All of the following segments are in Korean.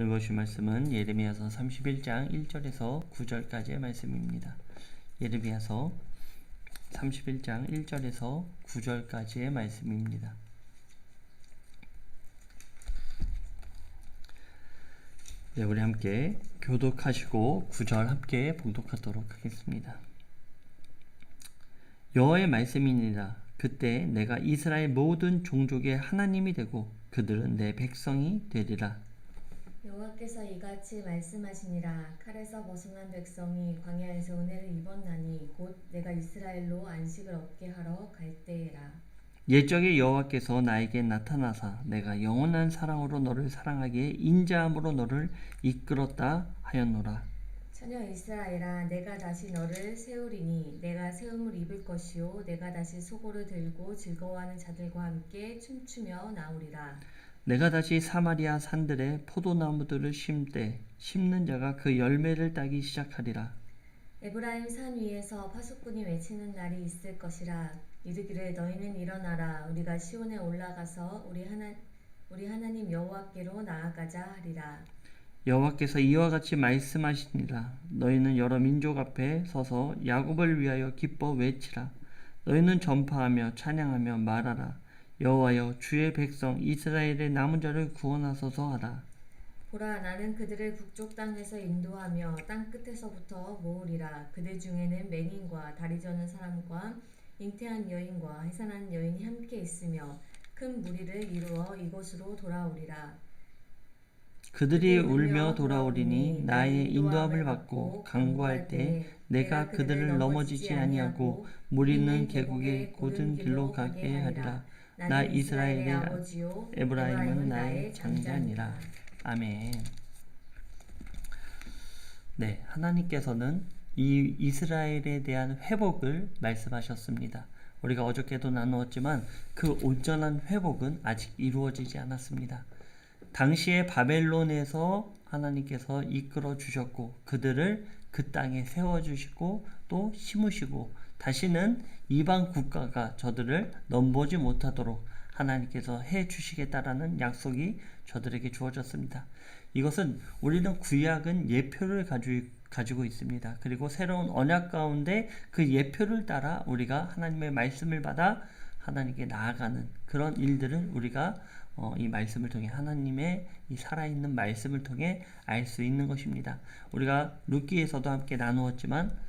읽으신 말씀은 예레미야서 31장 1절에서 9절까지의 말씀입니다. 예레미야서 31장 1절에서 9절까지의 말씀입니다. 네, 우리 함께 교독하시고 9절 함께 봉독하도록 하겠습니다. 여호와의 말씀이니라 그때 내가 이스라엘 모든 종족의 하나님이 되고 그들은 내 백성이 되리라. 여호와께서 이같이 말씀하시니라. 칼에서 벗어난 백성이 광야에서 은혜를 입었나니 곧 내가 이스라엘로 안식을 얻게 하러 갈 때에라. 옛적에 여호와께서 나에게 나타나사 내가 영원한 사랑으로 너를 사랑하기에 인자함으로 너를 이끌었다 하였노라. 처녀 이스라엘아 내가 다시 너를 세우리니 내가 세움을 입을 것이요 내가 다시 소고를 들고 즐거워하는 자들과 함께 춤추며 나오리라 내가 다시 사마리아 산들에 포도나무들을 심되 심는 자가 그 열매를 따기 시작하리라. 에브라임 산 위에서 파수꾼이 외치는 날이 있을 것이라. 이르기를 너희는 일어나라. 우리가 시온에 올라가서 우리 하나 우리 하나님 여호와께로 나아가자 하리라. 여호와께서 이와 같이 말씀하시니라. 너희는 여러 민족 앞에 서서 야곱을 위하여 기뻐 외치라. 너희는 전파하며 찬양하며 말하라 여호와여 주의 백성 이스라엘의 남은 자를 구원하소서 하라. 보라 나는 그들을 북쪽 땅에서 인도하며 땅 끝에서부터 모으리라. 그들 중에는 맹인과 다리 저는 사람과 잉태한 여인과 해산한 여인이 함께 있으며 큰 무리를 이루어 이곳으로 돌아오리라. 그들이 울며 돌아오리니 나의 인도함을 받고 강구할 때 내가 그들을 넘어지지 아니하고 무리는 계곡의 곧은 길로 가게 하리라 나 이스라엘의 아버지요 에브라임은 나의 장자니라 아멘. 네, 하나님께서는 이 이스라엘에 대한 회복을 말씀하셨습니다. 우리가 어저께도 나누었지만 그 온전한 회복은 아직 이루어지지 않았습니다. 당시에 바벨론에서 하나님께서 이끌어 주셨고 그들을 그 땅에 세워 주시고 또 심으시고 다시는 이방 국가가 저들을 넘보지 못하도록 하나님께서 해 주시겠다라는 약속이 저들에게 주어졌습니다. 이것은 우리는 구약은 예표를 가지고 있습니다. 그리고 새로운 언약 가운데 그 예표를 따라 우리가 하나님의 말씀을 받아 하나님께 나아가는 그런 일들을 우리가 어, 이 말씀을 통해 하나님의 이 살아있는 말씀을 통해 알 수 있는 것입니다. 우리가 루키에서도 함께 나누었지만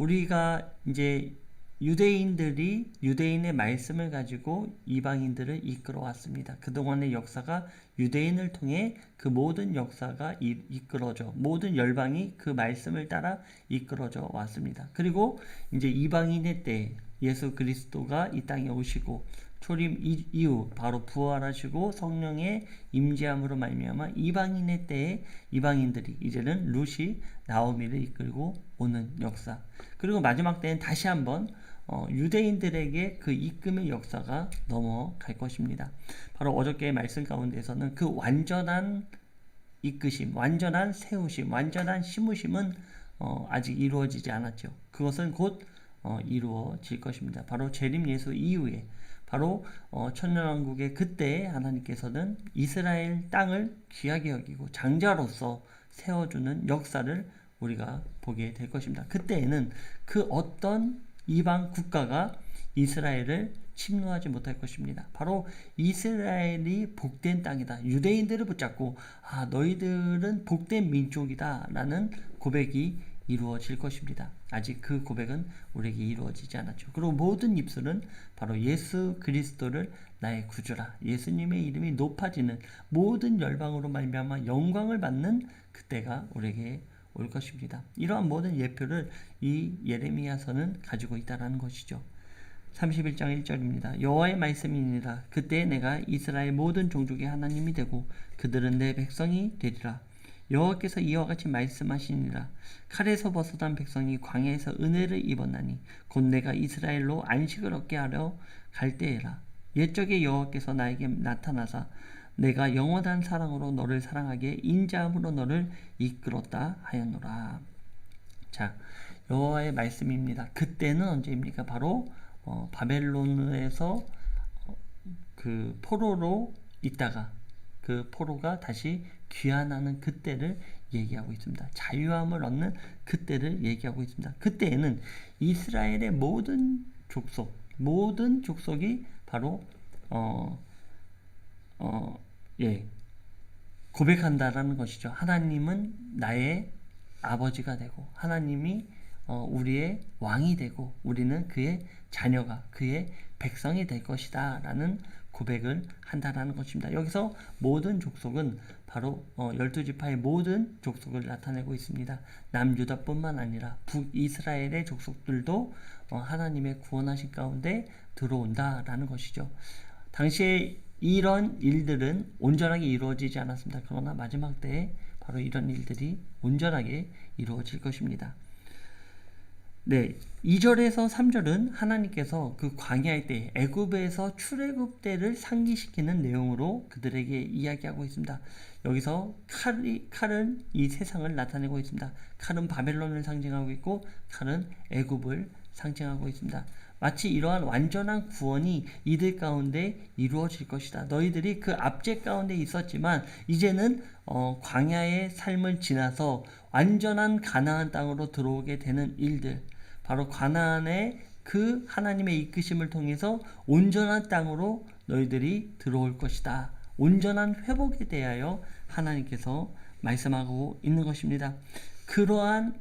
우리가 이제 유대인들이 유대인의 말씀을 가지고 이방인들을 이끌어 왔습니다. 그동안의 역사가 유대인을 통해 그 모든 역사가 이, 이끌어져 모든 열방이 그 말씀을 따라 이끌어져 왔습니다. 그리고 이제 이방인의 때 예수 그리스도가 이 땅에 오시고 초림 이후 바로 부활하시고 성령의 임재함으로 말미암아 이방인의 때에 이방인들이 이제는 루시 나오미를 이끌고 오는 역사 그리고 마지막 때는 다시 한번 어, 유대인들에게 그 이끔의 역사가 넘어갈 것입니다. 바로 어저께의 말씀 가운데서는 그 완전한 이끄심, 완전한 세우심, 완전한 심으심은 어, 아직 이루어지지 않았죠. 그것은 곧 어, 이루어질 것입니다. 바로 재림 예수 이후에 바로 어, 천년왕국의 그때 하나님께서는 이스라엘 땅을 귀하게 여기고 장자로서 세워주는 역사를 우리가 보게 될 것입니다. 그때에는 그 어떤 이방 국가가 이스라엘을 침노하지 못할 것입니다. 바로 이스라엘이 복된 땅이다. 유대인들을 붙잡고 아 너희들은 복된 민족이다라는 고백이 이루어질 것입니다. 아직 그 고백은 우리에게 이루어지지 않았죠. 그리고 모든 입술은 바로 예수 그리스도를 나의 구주라. 예수님의 이름이 높아지는 모든 열방으로 말미암아 영광을 받는 그때가 우리에게 올 것입니다. 이러한 모든 예표를 이 예레미야서는 가지고 있다라는 것이죠. 31장 1절입니다. 여호와의 말씀이니라. 그때 내가 이스라엘 모든 종족의 하나님이 되고 그들은 내 백성이 되리라. 여호와께서 이와 같이 말씀하시니라. 칼에서 벗어난 백성이 광야에서 은혜를 입었나니 곧 내가 이스라엘로 안식을 얻게 하려 갈 때에라. 옛적에 여호와께서 나에게 나타나사 내가 영원한 사랑으로 너를 사랑하기에 인자함으로 너를 이끌었다 하였노라. 자, 여호와의 말씀입니다. 그때는 언제입니까? 바로 어, 바벨론에서 어, 그 포로로 있다가 그 포로가 다시 귀환하는 그때를 얘기하고 있습니다. 자유함을 얻는 그때를 얘기하고 있습니다. 그때에는 이스라엘의 모든 족속, 모든 족속이 바로 어, 어, 예, 고백한다라는 것이죠. 하나님은 나의 아버지가 되고 하나님이 어, 우리의 왕이 되고 우리는 그의 자녀가 그의 백성이 될 것이다라는 고백을 한다라는 것입니다. 여기서 모든 족속은 바로 어, 열두 지파의 모든 족속을 나타내고 있습니다. 남유다뿐만 아니라 북이스라엘의 족속들도 어, 하나님의 구원하신 가운데 들어온다라는 것이죠. 당시에 이런 일들은 온전하게 이루어지지 않았습니다. 그러나 마지막 때에 바로 이런 일들이 온전하게 이루어질 것입니다. 네, 2절에서 3절은 하나님께서 그 광야의 때 애굽에서 출애굽 때를 상기시키는 내용으로 그들에게 이야기하고 있습니다. 여기서 칼이 칼은 이 세상을 나타내고 있습니다. 칼은 바벨론을 상징하고 있고 칼은 애굽을 상징하고 있습니다. 마치 이러한 완전한 구원이 이들 가운데 이루어질 것이다. 너희들이 그 압제 가운데 있었지만 이제는 어, 광야의 삶을 지나서 완전한 가나안 땅으로 들어오게 되는 일들, 바로 가나안의 그 하나님의 이끄심을 통해서 온전한 땅으로 너희들이 들어올 것이다. 온전한 회복에 대하여 하나님께서 말씀하고 있는 것입니다. 그러한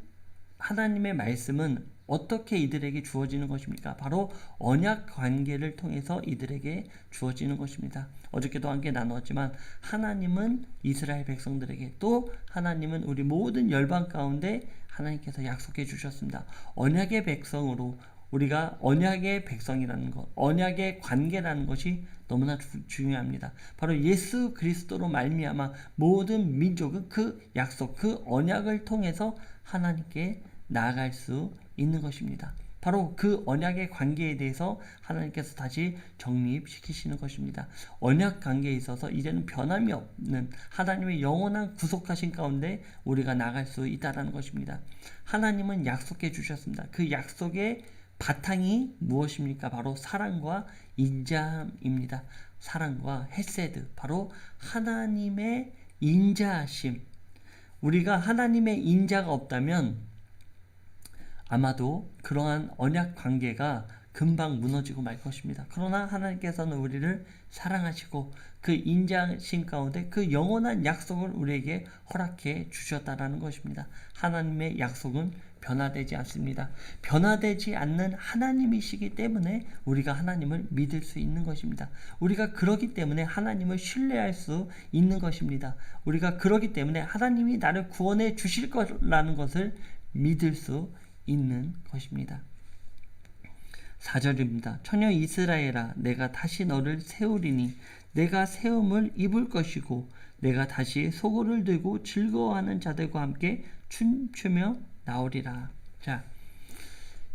하나님의 말씀은 어떻게 이들에게 주어지는 것입니까? 바로 언약 관계를 통해서 이들에게 주어지는 것입니다. 어저께도 함께 나누었지만 하나님은 이스라엘 백성들에게 또 하나님은 우리 모든 열방 가운데 하나님께서 약속해 주셨습니다. 언약의 백성으로 우리가 언약의 백성이라는 것, 언약의 관계라는 것이 너무나 주, 중요합니다. 바로 예수 그리스도로 말미암아 모든 민족은 그 약속, 그 언약을 통해서 하나님께 나아갈 수 있는 것입니다. 바로 그 언약의 관계에 대해서 하나님께서 다시 정립시키시는 것입니다. 언약 관계에 있어서 이제는 변함이 없는 하나님의 영원한 구속하신 가운데 우리가 나갈 수 있다라는 것입니다. 하나님은 약속해 주셨습니다. 그 약속의 바탕이 무엇입니까? 바로 사랑과 인자함입니다. 사랑과 헤세드, 바로 하나님의 인자하심. 우리가 하나님의 인자가 없다면 아마도 그러한 언약 관계가 금방 무너지고 말 것입니다. 그러나 하나님께서는 우리를 사랑하시고 그 인자심 가운데 그 영원한 약속을 우리에게 허락해 주셨다라는 것입니다. 하나님의 약속은 변화되지 않습니다. 변화되지 않는 하나님이시기 때문에 우리가 하나님을 믿을 수 있는 것입니다. 우리가 그러기 때문에 하나님을 신뢰할 수 있는 것입니다. 우리가 그러기 때문에 하나님이 나를 구원해 주실 거라는 것을 믿을 수 있는 것입니다. 4절입니다. 처녀 이스라엘아 내가 다시 너를 세우리니 내가 세움을 입을 것이고 내가 다시 소고를 들고 즐거워하는 자들과 함께 춤추며 나오리라. 자,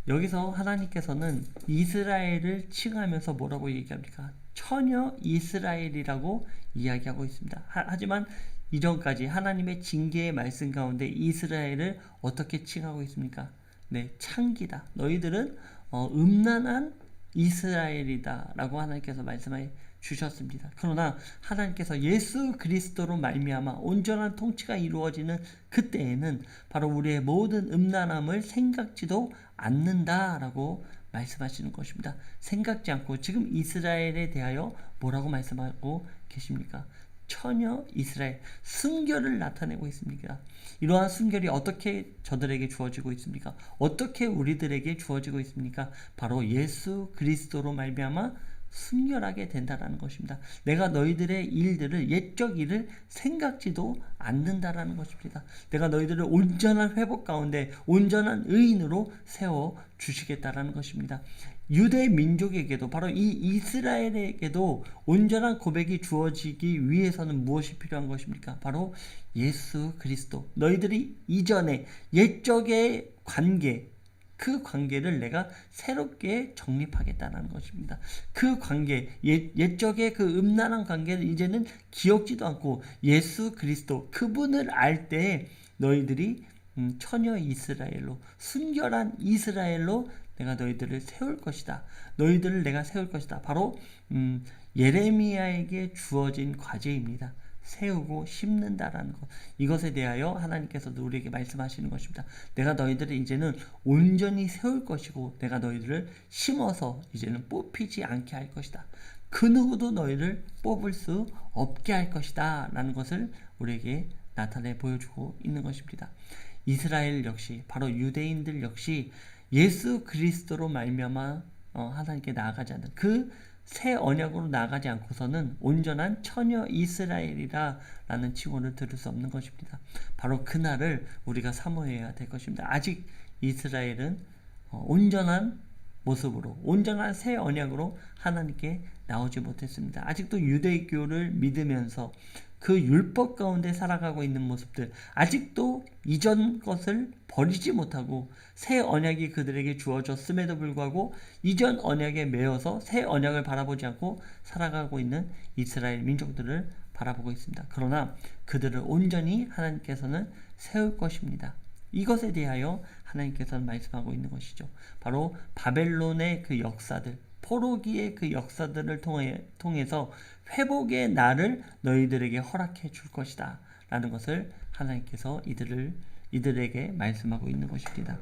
여기서 하나님께서는 이스라엘을 칭하면서 뭐라고 얘기합니까? 처녀 이스라엘이라고 이야기하고 있습니다. 하, 하지만 이전까지 하나님의 징계의 말씀 가운데 이스라엘을 어떻게 칭하고 있습니까? 네, 창기다. 너희들은 어, 음란한 이스라엘이다라고 하나님께서 말씀해 주셨습니다. 그러나 하나님께서 예수 그리스도로 말미암아 온전한 통치가 이루어지는 그때에는 바로 우리의 모든 음란함을 생각지도 않는다라고 말씀하시는 것입니다. 생각지 않고 지금 이스라엘에 대하여 뭐라고 말씀하고 계십니까? 처녀 이스라엘 순결을 나타내고 있습니다. 이러한 순결이 어떻게 저들에게 주어지고 있습니까? 어떻게 우리들에게 주어지고 있습니까? 바로 예수 그리스도로 말미암아 순결하게 된다라는 것입니다. 내가 너희들의 일들을 옛적 일을 생각지도 않는다라는 것입니다. 내가 너희들을 온전한 회복 가운데 온전한 의인으로 세워 주시겠다라는 것입니다. 유대 민족에게도 바로 이 이스라엘에게도 온전한 고백이 주어지기 위해서는 무엇이 필요한 것입니까? 바로 예수 그리스도. 너희들이 이전에 옛적의 관계 그 관계를 내가 새롭게 정립하겠다는 것입니다. 그 관계, 옛, 옛적의 그 음란한 관계를 이제는 기억지도 않고 예수 그리스도 그분을 알 때 너희들이 음, 처녀 이스라엘로 순결한 이스라엘로 내가 너희들을 세울 것이다. 너희들을 내가 세울 것이다. 바로 음, 예레미야에게 주어진 과제입니다. 세우고 심는다라는 것. 이것에 대하여 하나님께서도 우리에게 말씀하시는 것입니다. 내가 너희들을 이제는 온전히 세울 것이고 내가 너희들을 심어서 이제는 뽑히지 않게 할 것이다. 그 누구도 너희를 뽑을 수 없게 할 것이다. 라는 것을 우리에게 나타내 보여주고 있는 것입니다. 이스라엘 역시 바로 유대인들 역시 예수 그리스도로 말미암아 어, 하나님께 나아가지 않는 그 새 언약으로 나아가지 않고서는 온전한 처녀 이스라엘이라라는 칭호를 들을 수 없는 것입니다. 바로 그날을 우리가 사모해야 될 것입니다. 아직 이스라엘은 어, 온전한 모습으로 온전한 새 언약으로 하나님께 나오지 못했습니다. 아직도 유대교를 믿으면서 그 율법 가운데 살아가고 있는 모습들, 아직도 이전 것을 버리지 못하고 새 언약이 그들에게 주어졌음에도 불구하고 이전 언약에 매여서 새 언약을 바라보지 않고 살아가고 있는 이스라엘 민족들을 바라보고 있습니다. 그러나 그들을 온전히 하나님께서는 세울 것입니다. 이것에 대하여 하나님께서는 말씀하고 있는 것이죠. 바로 바벨론의 그 역사들, 포로기의 그 역사들을 통해, 통해서 회복의 날을 너희들에게 허락해 줄 것이다. 라는 것을 하나님께서 이들을, 이들에게 말씀하고 있는 것입니다.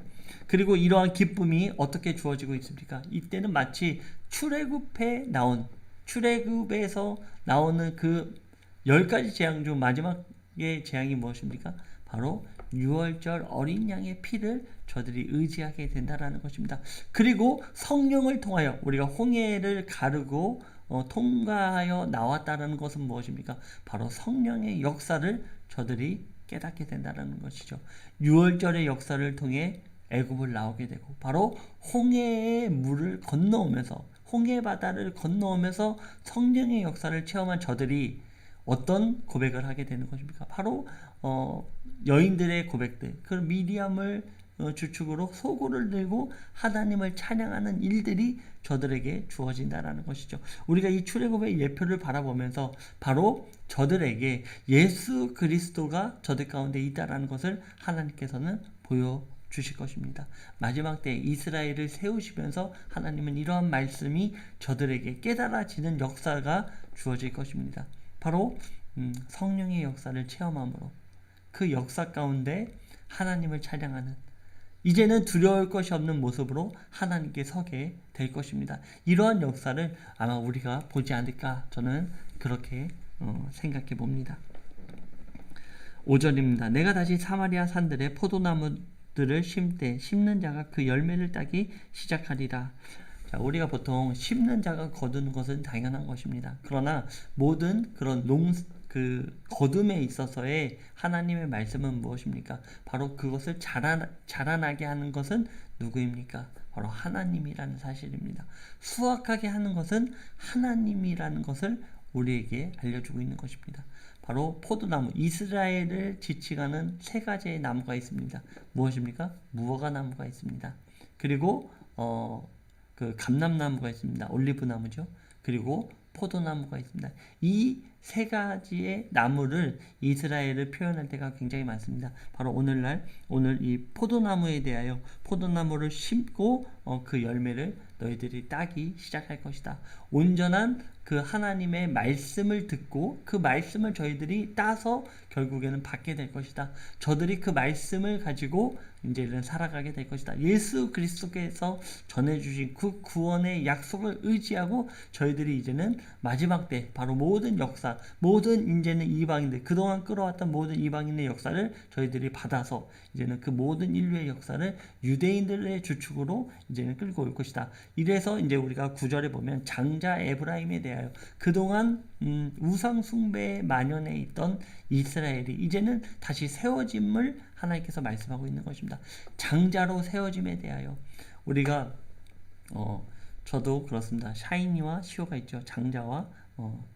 그리고 이러한 기쁨이 어떻게 주어지고 있습니까? 이때는 마치 출애굽에 나온, 출애굽에서 나오는 그 열 가지 재앙 중 마지막의 재앙이 무엇입니까? 바로 6월절 어린 양의 피를 저들이 의지하게 된다라는 것입니다. 그리고 성령을 통하여 우리가 홍해를 가르고 어, 통과하여 나왔다는 것은 무엇입니까? 바로 성령의 역사를 저들이 깨닫게 된다는 것이죠. 6월절의 역사를 통해 애굽을 나오게 되고 바로 홍해의 물을 건너오면서 홍해 바다를 건너오면서 성령의 역사를 체험한 저들이 어떤 고백을 하게 되는 것입니까? 바로 어, 여인들의 고백들, 그 미디엄을 어, 주축으로 소고를 들고 하나님을 찬양하는 일들이 저들에게 주어진다라는 것이죠. 우리가 이 출애굽의 예표를 바라보면서 바로 저들에게 예수 그리스도가 저들 가운데 있다라는 것을 하나님께서는 보여 주실 것입니다. 마지막 때 이스라엘을 세우시면서 하나님은 이러한 말씀이 저들에게 깨달아지는 역사가 주어질 것입니다. 바로 음, 성령의 역사를 체험함으로 그 역사 가운데 하나님을 찬양하는 이제는 두려울 것이 없는 모습으로 하나님께 서게 될 것입니다. 이러한 역사를 아마 우리가 보지 않을까 저는 그렇게 어, 생각해 봅니다. 5절입니다. 내가 다시 사마리아 산들의 포도나무들을 심되 심는 자가 그 열매를 따기 시작하리라. 자, 우리가 보통 심는 자가 거두는 것은 당연한 것입니다. 그러나 모든 그런 농, 그 거둠에 있어서의 하나님의 말씀은 무엇입니까? 바로 그것을 자라, 자라나게 하는 것은 누구입니까? 바로 하나님이라는 사실입니다. 수확하게 하는 것은 하나님이라는 것을 우리에게 알려주고 있는 것입니다. 바로 포도나무, 이스라엘을 지칭하는 세 가지의 나무가 있습니다. 무엇입니까? 무화과 나무가 있습니다. 그리고 어, 그 감람나무가 있습니다. 올리브 나무죠. 그리고 포도나무가 있습니다. 이 세 가지의 나무를 이스라엘을 표현할 때가 굉장히 많습니다. 바로 오늘날 오늘 이 포도나무에 대하여 포도나무를 심고 어, 그 열매를 너희들이 따기 시작할 것이다. 온전한 그 하나님의 말씀을 듣고 그 말씀을 저희들이 따서 결국에는 받게 될 것이다. 저들이 그 말씀을 가지고 이제는 살아가게 될 것이다. 예수 그리스도께서 전해주신 그 구원의 약속을 의지하고 저희들이 이제는 마지막 때 바로 모든 역사, 모든 이제는 이방인들 그동안 끌어왔던 모든 이방인의 역사를 저희들이 받아서 이제는 그 모든 인류의 역사를 유대인들의 주축으로 이제는 끌고 올 것이다. 이래서 이제 우리가 구절에 보면 장자 에브라임에 대하여 그동안 음, 우상 숭배에 만연해 있던 이스라엘이 이제는 다시 세워짐을 하나님께서 말씀하고 있는 것입니다. 장자로 세워짐에 대하여 우리가 어 저도 그렇습니다. 샤이니와 시오가 있죠. 장자와 어,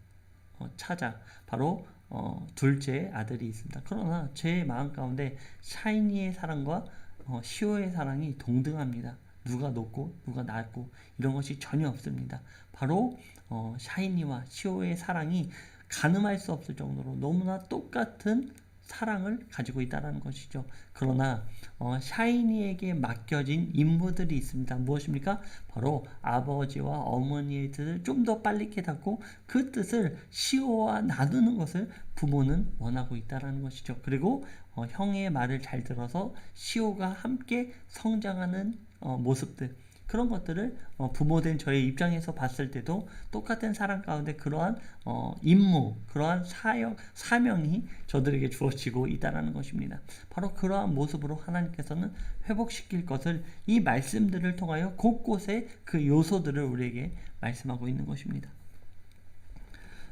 어, 차자 바로 어, 둘째 아들이 있습니다. 그러나 제 마음 가운데 샤이니의 사랑과 어, 시오의 사랑이 동등합니다. 누가 높고 누가 낮고 이런 것이 전혀 없습니다. 바로 어, 샤이니와 시오의 사랑이 가늠할 수 없을 정도로 너무나 똑같은 사랑을 가지고 있다라는 것이죠. 그러나 어, 샤이니에게 맡겨진 임무들이 있습니다. 무엇입니까? 바로 아버지와 어머니의 뜻을 좀 더 빨리 깨닫고 그 뜻을 시오와 나누는 것을 부모는 원하고 있다라는 것이죠. 그리고 어, 형의 말을 잘 들어서 시오가 함께 성장하는 어, 모습들 그런 것들을 어, 부모된 저의 입장에서 봤을 때도 똑같은 사랑 가운데 그러한 어, 임무, 그러한 사역, 사명이 저들에게 주어지고 있다는 것입니다. 바로 그러한 모습으로 하나님께서는 회복시킬 것을 이 말씀들을 통하여 곳곳에 그 요소들을 우리에게 말씀하고 있는 것입니다.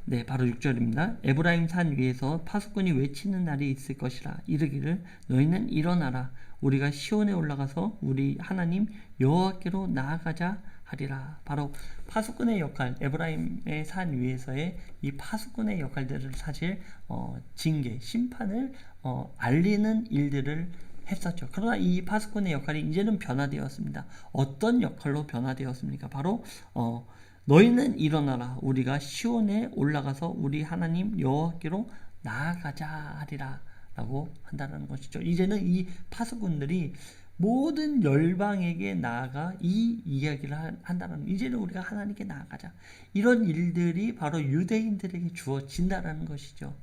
네, 바로 6절입니다. 에브라임 산 위에서 파수꾼이 외치는 날이 있을 것이라 이르기를 너희는 일어나라 우리가 시온에 올라가서 우리 하나님 여호와께로 나아가자 하리라. 바로 파수꾼의 역할, 에브라임의 산 위에서의 이 파수꾼의 역할들을 사실 어, 징계, 심판을 어, 알리는 일들을 했었죠. 그러나 이 파수꾼의 역할이 이제는 변화되었습니다. 어떤 역할로 변화되었습니까? 바로 어, 너희는 일어나라. 우리가 시온에 올라가서 우리 하나님 여호와께로 나아가자 하리라. 라고 한다는 것이죠. 이제는 이 파수꾼들이 모든 열방에게 나아가 이 이야기를 한- 한다는 이제는 우리가 하나님께 나아가자. 이런 일들이 바로 유대인들에게 주어진다라는 것이죠.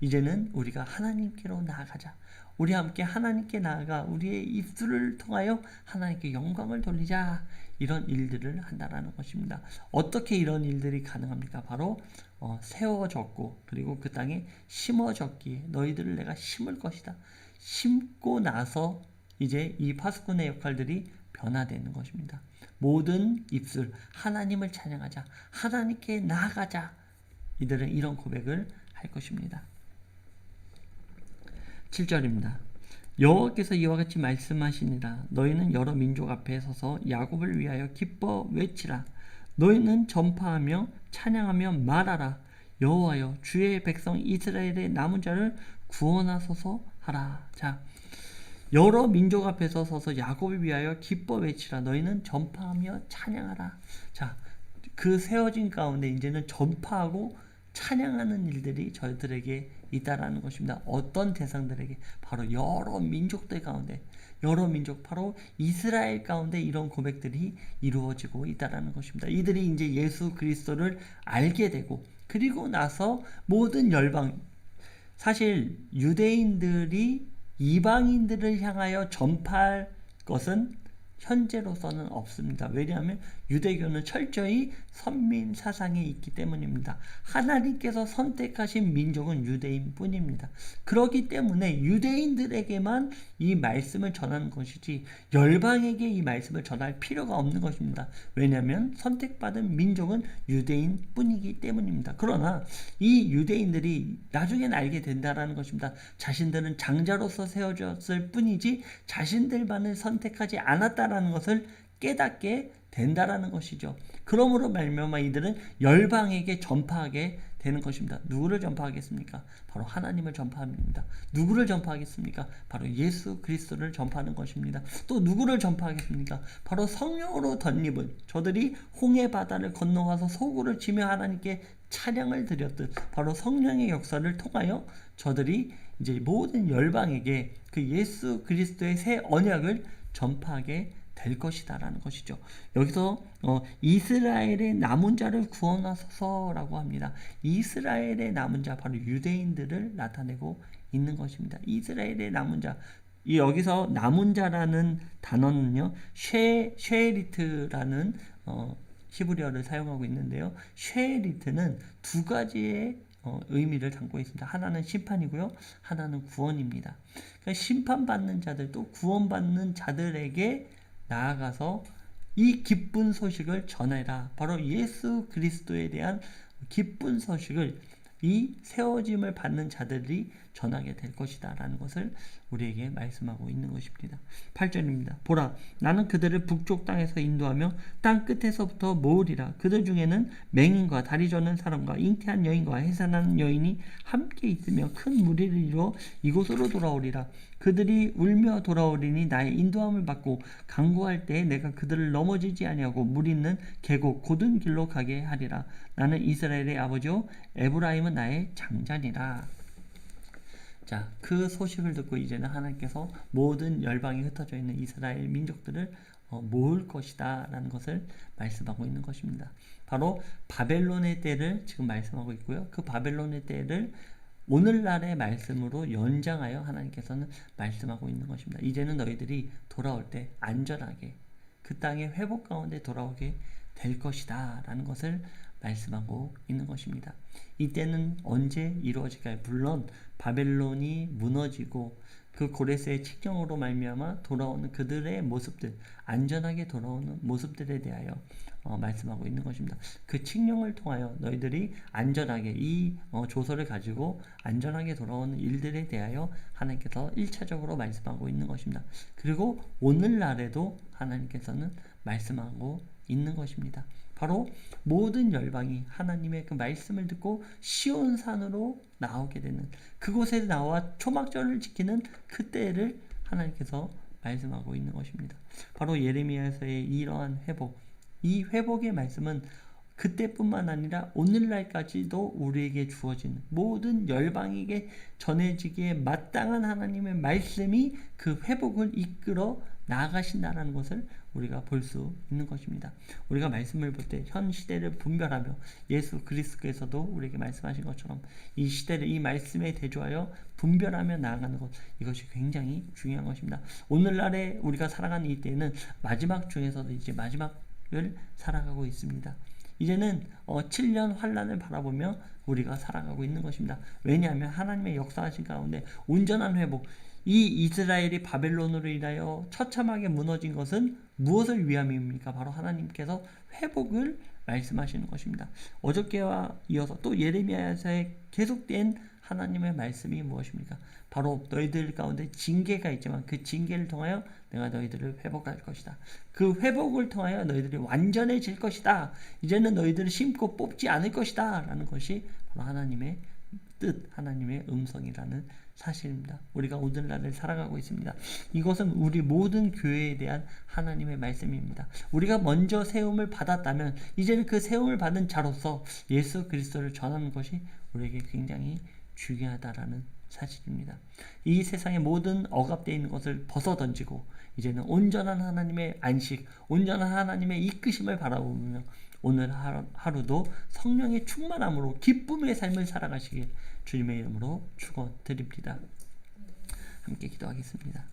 이제는 우리가 하나님께로 나아가자. 우리 함께 하나님께 나아가 우리의 입술을 통하여 하나님께 영광을 돌리자. 이런 일들을 한다라는 것입니다. 어떻게 이런 일들이 가능합니까? 바로 어, 세워졌고 그리고 그 땅에 심어졌기에 너희들을 내가 심을 것이다. 심고 나서 이제 이 파수꾼의 역할들이 변화되는 것입니다. 모든 입술 하나님을 찬양하자. 하나님께 나아가자. 이들은 이런 고백을 할 것입니다. 7절입니다. 여호와께서 이와 같이 말씀하시니라 너희는 여러 민족 앞에 서서 야곱을 위하여 기뻐 외치라. 너희는 전파하며 찬양하며 말하라. 여호와여 주의 백성 이스라엘의 남은 자를 구원하소서 하라. 자 여러 민족 앞에서 서서 야곱을 위하여 기뻐 외치라. 너희는 전파하며 찬양하라. 자 그 세워진 가운데 이제는 전파하고 찬양하는 일들이 저희들에게 있다라는 것입니다. 어떤 대상들에게 바로 여러 민족들 가운데 여러 민족 바로 이스라엘 가운데 이런 고백들이 이루어지고 있다라는 것입니다. 이들이 이제 예수 그리스도를 알게 되고 그리고 나서 모든 열방 사실 유대인들이 이방인들을 향하여 전파할 것은 현재로서는 없습니다. 왜냐하면 유대교는 철저히 선민 사상에 있기 때문입니다. 하나님께서 선택하신 민족은 유대인 뿐입니다. 그렇기 때문에 유대인들에게만 이 말씀을 전하는 것이지 열방에게 이 말씀을 전할 필요가 없는 것입니다. 왜냐하면 선택받은 민족은 유대인 뿐이기 때문입니다. 그러나 이 유대인들이 나중엔 알게 된다라는 것입니다. 자신들은 장자로서 세워졌을 뿐이지 자신들만을 선택하지 않았다 라는 것을 깨닫게 된다라는 것이죠. 그러므로 말미암아 이들은 열방에게 전파하게 되는 것입니다. 누구를 전파하겠습니까? 바로 하나님을 전파합니다. 누구를 전파하겠습니까? 바로 예수 그리스도를 전파하는 것입니다. 또 누구를 전파하겠습니까? 바로 성령으로 덧입은 저들이 홍해 바다를 건너와서 소구를 지며 하나님께 찬양을 드렸듯 바로 성령의 역사를 통하여 저들이 이제 모든 열방에게 그 예수 그리스도의 새 언약을 전파하게 될 것이다라는 것이죠. 여기서 어, 이스라엘의 남은 자를 구원하소서라고 합니다. 이스라엘의 남은 자 바로 유대인들을 나타내고 있는 것입니다. 이스라엘의 남은 자. 이 여기서 남은 자라는 단어는요. 쉐 쉐리트라는 어, 히브리어를 사용하고 있는데요. 쉐리트는 두 가지의 어, 의미를 담고 있습니다. 하나는 심판이고요. 하나는 구원입니다. 그러니까 심판받는 자들 또 구원받는 자들에게 나아가서 이 기쁜 소식을 전해라. 바로 예수 그리스도에 대한 기쁜 소식을 이 세워짐을 받는 자들이 전하게 될 것이다. 라는 것을 우리에게 말씀하고 있는 것입니다. 8절입니다. 보라, 나는 그들을 북쪽 땅에서 인도하며 땅 끝에서부터 모으리라. 그들 중에는 맹인과 다리 저는 사람과 잉태한 여인과 해산한 여인이 함께 있으며 큰 무리를 이루어 이곳으로 돌아오리라. 그들이 울며 돌아오리니 나의 인도함을 받고 강구할 때에 내가 그들을 넘어지지 아니하고 물 있는 계곡 고든 길로 가게 하리라. 나는 이스라엘의 아버지요 에브라임은 나의 장자니라. 자, 그 소식을 듣고 이제는 하나님께서 모든 열방에 흩어져 있는 이스라엘 민족들을 어, 모을 것이다 라는 것을 말씀하고 있는 것입니다. 바로 바벨론의 때를 지금 말씀하고 있고요. 그 바벨론의 때를 오늘날의 말씀으로 연장하여 하나님께서는 말씀하고 있는 것입니다. 이제는 너희들이 돌아올 때 안전하게 그 땅의 회복 가운데 돌아오게 될 것이다 라는 것을 말씀하고 있는 것입니다. 이때는 언제 이루어질까요? 물론 바벨론이 무너지고 그 고레스의 칙령으로 말미암아 돌아오는 그들의 모습들 안전하게 돌아오는 모습들에 대하여 어, 말씀하고 있는 것입니다. 그 칙령을 통하여 너희들이 안전하게 이 어, 조서를 가지고 안전하게 돌아오는 일들에 대하여 하나님께서 1차적으로 말씀하고 있는 것입니다. 그리고 오늘날에도 하나님께서는 말씀하고 있는 것입니다. 바로 모든 열방이 하나님의 그 말씀을 듣고 시온산으로 나오게 되는 그곳에 나와 초막절을 지키는 그때를 하나님께서 말씀하고 있는 것입니다. 바로 예레미야서의 이러한 회복, 이 회복의 말씀은 그때뿐만 아니라 오늘날까지도 우리에게 주어진 모든 열방에게 전해지기에 마땅한 하나님의 말씀이 그 회복을 이끌어 나가신다라는 것을 우리가 볼 수 있는 것입니다. 우리가 말씀을 볼 때 현 시대를 분별하며 예수 그리스도께서도 우리에게 말씀하신 것처럼 이 시대를 이 말씀에 대조하여 분별하며 나아가는 것 이것이 굉장히 중요한 것입니다. 오늘날에 우리가 살아가는 이 때에는 마지막 중에서도 이제 마지막 을 살아가고 있습니다. 이제는 어, 7년 환란을 바라보며 우리가 살아가고 있는 것입니다. 왜냐하면 하나님의 역사하신 가운데 온전한 회복, 이 이스라엘이 바벨론으로 인하여 처참하게 무너진 것은 무엇을 위함입니까? 바로 하나님께서 회복을 말씀하시는 것입니다. 어저께와 이어서 또 예레미야서에 계속된 하나님의 말씀이 무엇입니까? 바로 너희들 가운데 징계가 있지만 그 징계를 통하여 내가 너희들을 회복할 것이다. 그 회복을 통하여 너희들이 완전해질 것이다. 이제는 너희들을 심고 뽑지 않을 것이다. 라는 것이 바로 하나님의 뜻, 하나님의 음성이라는 사실입니다. 우리가 오늘날을 살아가고 있습니다. 이것은 우리 모든 교회에 대한 하나님의 말씀입니다. 우리가 먼저 세움을 받았다면 이제는 그 세움을 받은 자로서 예수 그리스도를 전하는 것이 우리에게 굉장히 중요하다라는 사실입니다. 이 세상의 모든 억압되어 있는 것을 벗어 던지고 이제는 온전한 하나님의 안식, 온전한 하나님의 이끄심을 바라보며 오늘 하루, 하루도 성령의 충만함으로 기쁨의 삶을 살아가시길 주님의 이름으로 축원드립니다. 함께 기도하겠습니다.